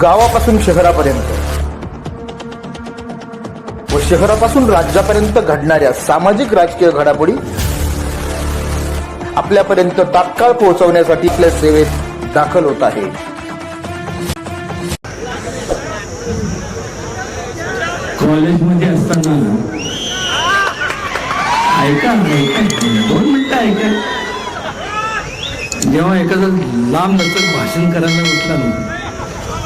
गावापासून शहरापर्यंत. व शहरापासून राज्यापर्यंत घडणाऱ्या सामाजिक राजकीय घडामोडी आपल्यापर्यंत तात्काळ पोहोचवण्यासाठी आपल्या सेवेत दाखल होत आहे. कॉलेजमध्ये असताना ऐका दोन मिनिटं ऐका. जेव्हा एखादं लांब नचक भाषण करायला उठला ना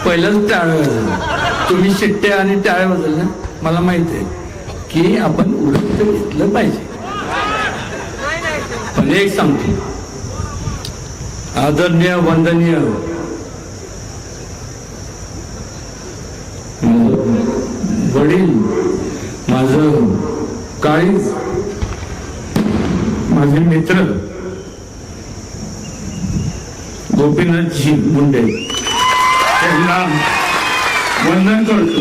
पहिलंच टाळ वाजवलं तुम्ही शिट्टे आणि टाळ्या वाजवल्या. मला माहीत आहे की आपण उडत घेतलं पाहिजे. पण एक सांगतो. आदरणीय वंदनीय. वडील माझ काळीज माझे मित्र गोपीनाथजी मुंडे. त्यांना वंदन करतो.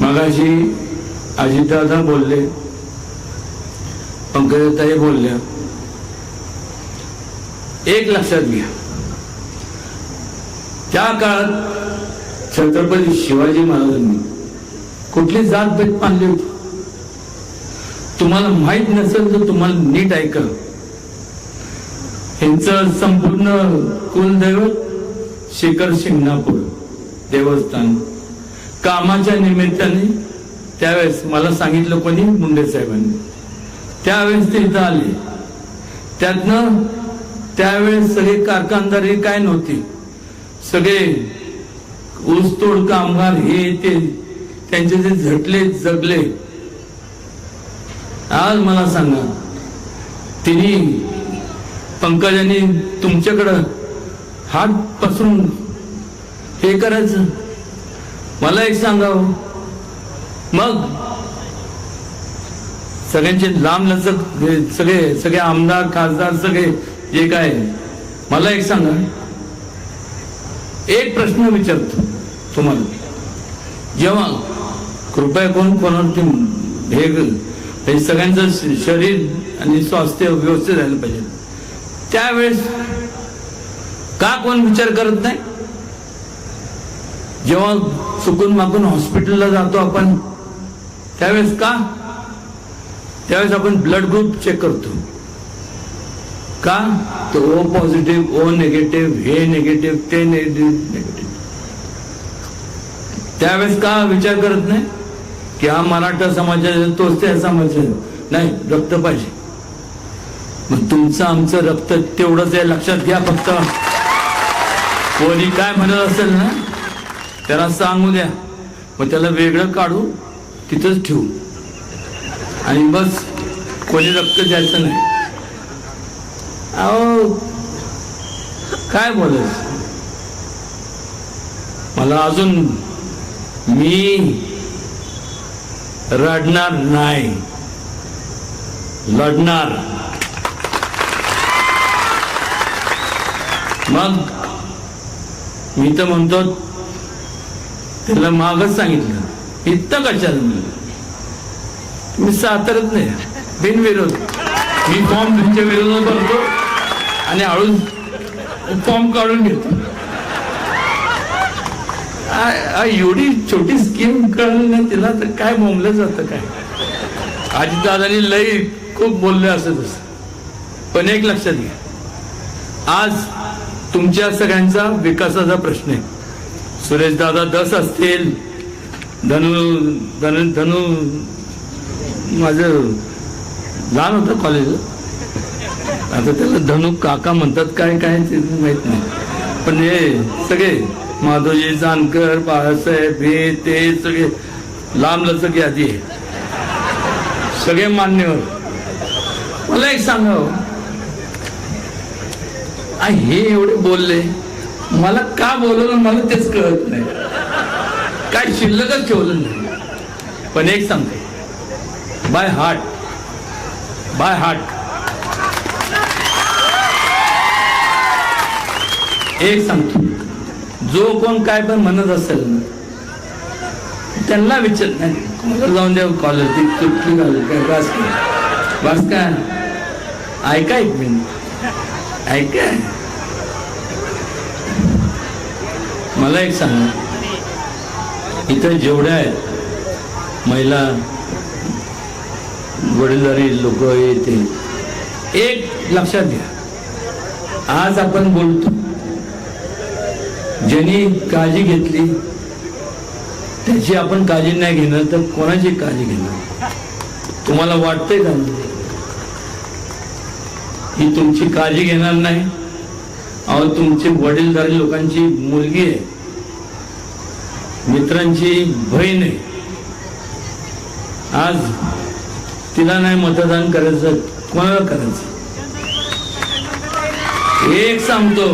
मगाशी अजितदादा बोलले पंकजताई बोलल्या एक लक्षात घ्या. त्या काळात छत्रपती शिवाजी महाराजांनी कुठली जात भेट मानली होती? तुम्हाला माहीत नसेल तर तुम्हाला नीट ऐका. यांचं संपूर्ण कुलदैवत शेखर शिंगणापूर देवस्थान. कामाच्या निमित्ताने त्यावेळेस मला सांगितलं कोणी? मुंडे साहेबांनी. त्यावेळेस ते इथं आले. त्यातनं त्यावेळेस सगळे कारखानदारी काय नव्हती. सगळे ऊसतोड कामगार हे ते त्यांचे जे झटले जगले. आज मला सांगा तिने पंकजांनी तुमच्याकडं हात पसरून हे करायचं. मला एक सांगावं. मग सगळ्यांचे लांब लचक सगळे सगळे आमदार खासदार सगळे जे काय मला एक सांगा. एक प्रश्न विचारतो तुम्हाला. जेव्हा कृपया कोण कोणावरती हे हे सगळ्यांचं शरीर आणि स्वास्थ्य व्यवस्थित राहिलं पाहिजे. त्यावेळेस का कोण विचार करत नाही? जेव्हा चुकून मागून हॉस्पिटलला जातो आपण त्यावेळेस का? त्यावेळेस आपण ब्लड ग्रुप चेक करतो. का? तो ओ पॉझिटिव्ह ओ निगेटिव्ह हे निगेटिव्ह ते निगेटिव्ह त्यावेळेस का विचार करत नाही? की हा मराठा समाजाचा तोच त्या समाजाचा नाही रक्त पाहिजे. मग तुमचं आमचं रक्त तेवढंच आहे लक्षात घ्या फक्त. कोणी काय म्हणत असेल ना त्याला सांगू द्या. मग त्याला वेगळं काढू तिथंच ठेवू. आणि बस कोणी रक्त द्यायचं नाही. अहो काय बोलायचं मला अजून मी रडणार नाही. लढणार. मग मी तर म्हणतो त्याला मागच सांगितलं. इतकं कशाला म्हणलं मी सातारच नाही बिनविरोध. मी फॉर्म तुमच्या विरोधात भरतो आणि हळूच फॉर्म काढून घेतो. एवढी छोटी स्कीम कळली नाही तिला तर काय बोंबलं जातं काय? आजी लई खूप बोलले असं तसं. पण एक लक्षात घ्या. आज तुमच्या सगळ्यांचा विकासाचा प्रश्न आहे. सुरेश दादा दस असतील. धनु धनु धनु माझं लहान होतं कॉलेजला आता त्याला धनु काका म्हणतात काय काय ते माहीत नाही. पण हे सगळे माधवजी जानकर बाळासाहेब हे ते सगळे लांब लचक यादी आहे. सगळे मान्यवर मला एक सांगावं हो. हे एवढे बोलले. मला का बोलवलं मला तेच कळत नाही. काय शिल्लकच ठेवलं नाही. पण एक सांगते. By heart. By heart. एक सांगतो. जो कोण काय पण म्हणत असेल ना त्यांना विचार नाही. जाऊन द्या कॉलेज चुटकी घालू काय बस काय? बस काय? ऐका एक मिनिट ऐका मला एक सांगा. इथं जेवढ्या आहेत महिला वडीलधारी लोक येते एक लक्षात घ्या. आज आपण बोलतो ज्यांनी काळजी घेतली त्याची आपण काळजी नाही घेणार तर कोणाची काळजी घेणार? तुम्हाला वाटतंय का? ही तुमची काळजी घेणार नाही. अहो तुमची वडीलधारी लोकांची मुलगी आहे. मित्रांची बहीण आहे. आज तिला नाही मतदान करायचं कोणाला करायचं? एक सांगतो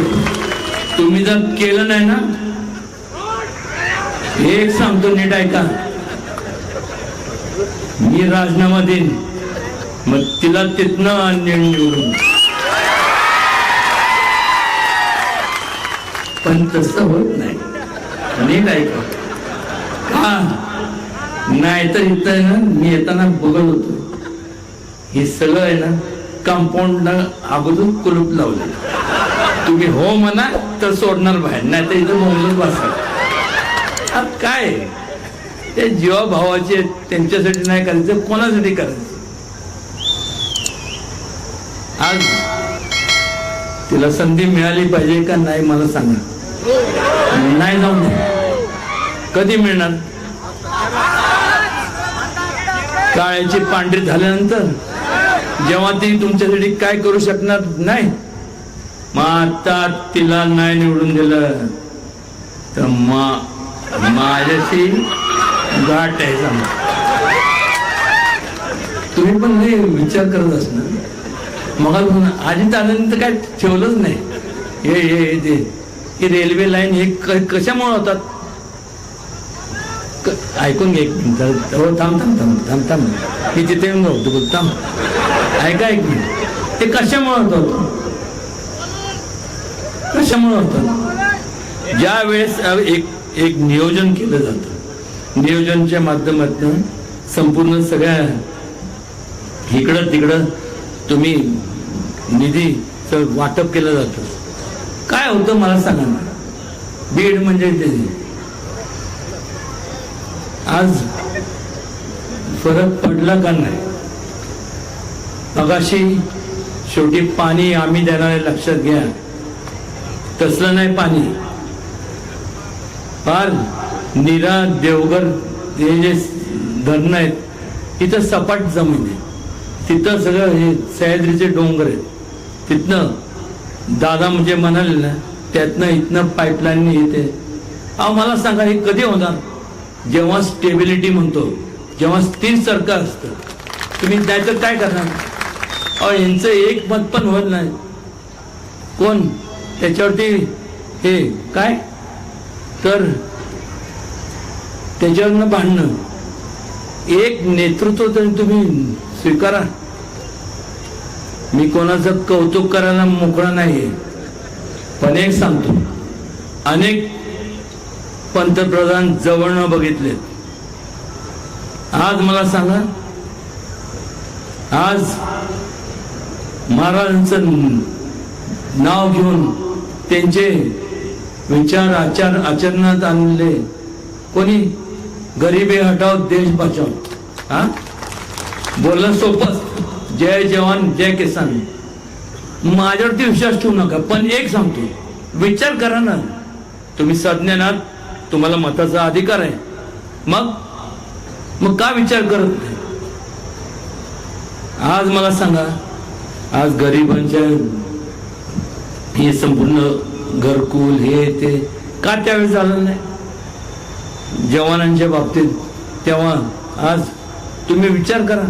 तुम्ही जर केलं नाही ना? एक सांगतो नीट ऐका. मी राजीनामा देईन मग तिला तिथनं निवडून पण तसं होत नाही. नीट ऐका का? नाही तर इथं आहे ना मी येताना बघत होतो. हे सगळं आहे ना कंपाऊंड अगोदर कुलूप लावलं तुम्ही हो म्हणा तर सोडणार बाहेर. नाही तर इथं मोबाईल बसा. काय? आहे? ते जीवा भावाचे आहेत, त्यांच्यासाठी नाही करायचं कोणासाठी करायचं? आज तिला संधी मिळाली पाहिजे का नाही मला सांगा. नाही जाऊन कधी मिळणार? काळ्याची पांढरी झाल्यानंतर जेव्हा ती तुमच्यासाठी काय करू शकणार नाही मग आता तिला नाही निवडून दिलं. तर मा माझ्याशी गाठ आहे सांगा तुम्ही पण हे विचार करत असणार. मग आजी तर काय ठेवलंच नाही. हे हे हे ते रेल्वे लाईन हे कशामुळे होतात? ऐकून घे एक मिनिट. हो थांब थांब थांब थांब थांब. मी तिथे येऊन राहतो थांब. ऐका एक मिनिट. ते कशामुळे होतात? कशामुळे होतात? ज्या वेळेस एक एक नियोजन केलं जातं नियोजनच्या माध्यमातून संपूर्ण सगळ्या इकडं तिकडं तुम्ही निधीचं वाटप केलं जातं. काय होतं मला सांगा ना. बीड म्हणजे त्याची आज फरक पडला का नाही? मगाशी शेवटी पाणी आम्ही देणारे लक्षात घ्या. तसलं नाही पाणी. फार निरा देवगर हे जे धरणं आहेत इथं सपाट जमीन आहे. तिथं सगळं हे सह्याद्रीचे डोंगर आहेत. तिथनं दादा म्हणजे म्हणाले ना त्यातनं इथनं पाईपलाईन येते. अहो मला सांगा हे कधी होणार? जेव्हा स्टेबिलिटी म्हणतो जेव्हा स्थिर सरकार असतं तुम्ही त्याचं काय करणार? अहो यांचं एक मत पण होत नाही. कोण? त्याच्यावरती हे काय? तर त्याच्यावरनं भांडणं. एक नेतृत्व तरी तुम्ही स्वीकारा. मी कोणाचं कौतुक करायला मोकळा नाही पण एक सांगतो. अनेक पंतप्रधान जवळनं बघितलेत. आज मला सांगा आज महाराजांचं नाव घेऊन त्यांचे विचार आचार आचरणात आणले. कोणी? गरिबी हटाव देश बचाव हा? बोलणं सोपं जय जवान जय किसान. माझ्यावरती विश्वास ठेवू नका पण एक सांगतो. विचार करा ना. तुम्ही सज्ञानात तुम्हाला मताचा अधिकार आहे. मग? मग का विचार करत नाही? आज मला सांगा आज गरिबांच्या हे संपूर्ण घरकुल हे ते का त्यावेळेस झालं नाही? जवानांच्या बाबतीत तेव्हा आज तुम्ही विचार करा.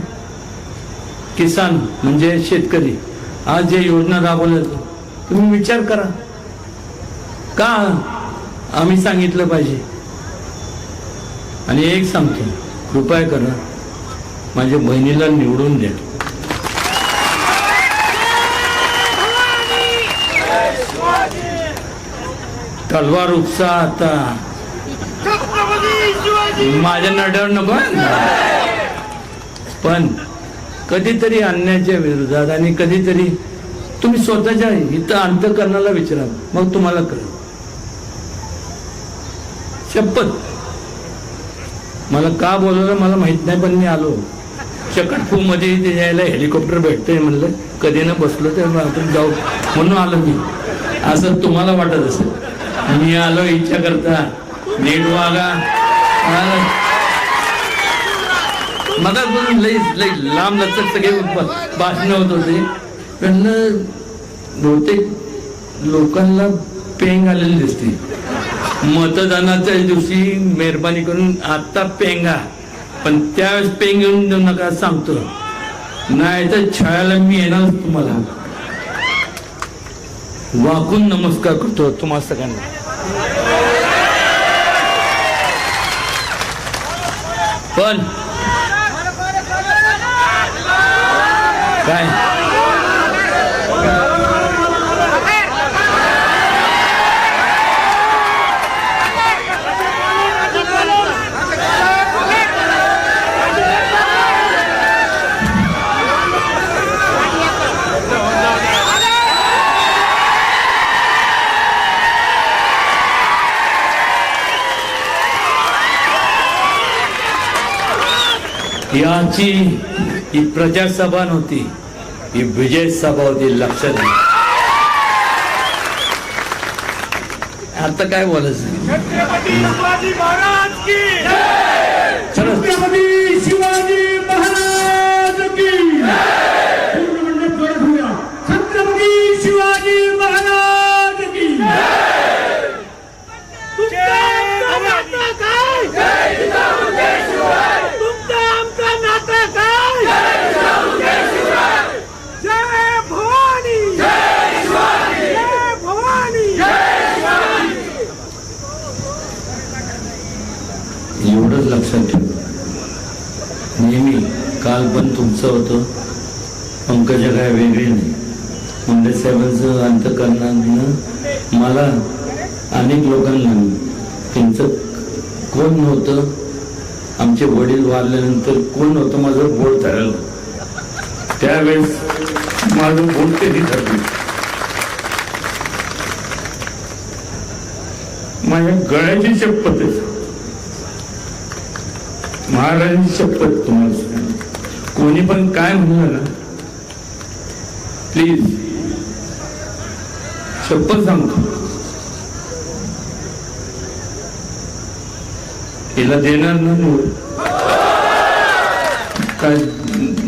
किसान म्हणजे शेतकरी आज जे योजना राबवल्या तुम्ही विचार करा. का आम्ही सांगितलं पाहिजे? आणि एक सांगतो कृपया करा माझ्या बहिणीला निवडून द्या. तलवार उपसा आता. माझ्या नड्यावर नको? पण कधीतरी अन्यायाच्या विरोधात आणि कधीतरी तुम्ही स्वतःच्या इथं अंतकरणाला विचारा मग तुम्हाला कळेल. शपथ. मला का बोलवलं मला माहीत नाही पण मी आलो. शकटपू मध्ये ते यायला हेलिकॉप्टर भेटतंय म्हणलं. कधी ना बसलो तर आपण जाऊ. म्हणून आलो मी. असं तुम्हाला वाटत असेल. मी आलो इच्छा करता. नीट वागा. मग लई लई लांब लचक सगळे भाषण होत होते. पण बहुतेक लोकांना पेंग आलेली दिसते. मतदानाच्या दिवशी मेहरबानी करून आत्ता पेंगा पण त्यावेळेस पेंग येऊन देऊ नका सांगतो. नाही तर छळायला मी येणार तुम्हाला. वाकून नमस्कार करतो तुम्हाला सगळ्यांना. पण Bye. ही आमची ही प्रजासभा नव्हती ही विजय सभा होती लक्षात घ्या. आता काय बोलायचं छत्रपती शिवाजी महाराज की चला छत्रपती शिवाजी महाराज की पूर्ण मंडप जोरात होऊया. छत्रपती शिवाजी महाराज की तुमचं नातं काय तुमचं आमचं नातं काय जय भवानी जय भवानी एवढंच लक्षात ठेवा. नेहमी काल पण तुमचं होतं. पंकजा काय वेगळी नाही. मुंडे साहेबांचं अंतकरणानं मला अनेक लोकांना त्यांचं कोण नव्हतं? आमचे वडील वारल्यानंतर कोण नव्हतं? माझं बोट धरलं त्यावेळेस माझं बोट कधी ठरलं माझ्या गळ्याची शपथ आहे. महाराजांची शपथ तुम्हाला सांगतो. कोणी पण काय म्हणलं ना प्लीज शपथ सांगतो. हिला देणार ना निवड? काय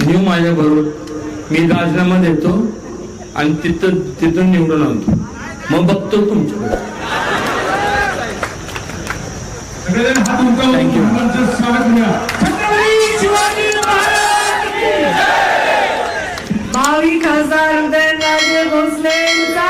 न्यू माझ्या बरोबर. मी राजीनामा देतो आणि तिथं तिथून निवडून आणतो. मग बघतो तुमच्याकडे. सगळेजण हात उंचावून Thank you. मुलांचं स्वागत करूया. छत्रपती शिवाजी महाराज की भावी खासदार उदयनराजे भोसलेंचा